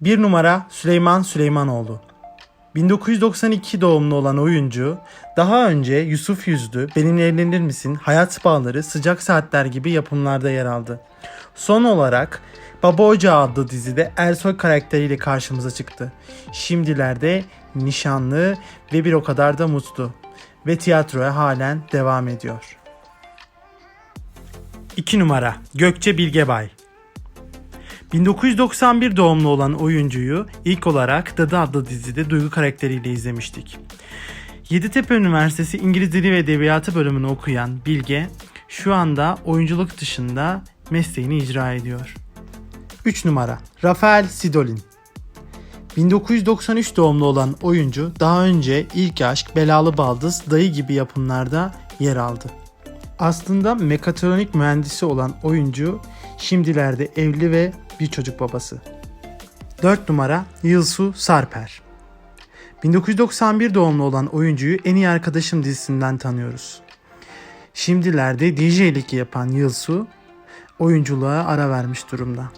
Bir numara Süleyman Süleymanoğlu. 1992 doğumlu olan oyuncu, daha önce Yusuf Yüzlü, Benimle Evlenir Misin, Hayat Bağları, Sıcak Saatler gibi yapımlarda yer aldı. Son olarak Baba Ocağı adlı dizide Ersoy karakteriyle karşımıza çıktı. Şimdilerde nişanlı ve bir o kadar da mutlu ve tiyatroya halen devam ediyor. 2 numara Gökçe Bilgebay 1991 doğumlu olan oyuncuyu ilk olarak Dadı adlı dizide Duygu karakteriyle izlemiştik. Yeditepe Üniversitesi İngiliz Dili ve Edebiyatı bölümünü okuyan Bilge şu anda oyunculuk dışında mesleğini icra ediyor. 3 numara Rafael Sidolin 1993 doğumlu olan oyuncu daha önce İlk Aşk, Belalı Baldız, Dayı gibi yapımlarda yer aldı. Aslında mekatronik mühendisi olan oyuncu şimdilerde evli ve bir çocuk babası. 4 numara Yılsu Sarper 1991 doğumlu olan oyuncuyu En İyi Arkadaşım dizisinden tanıyoruz. Şimdilerde DJ'lik yapan Yılsu oyunculuğa ara vermiş durumda.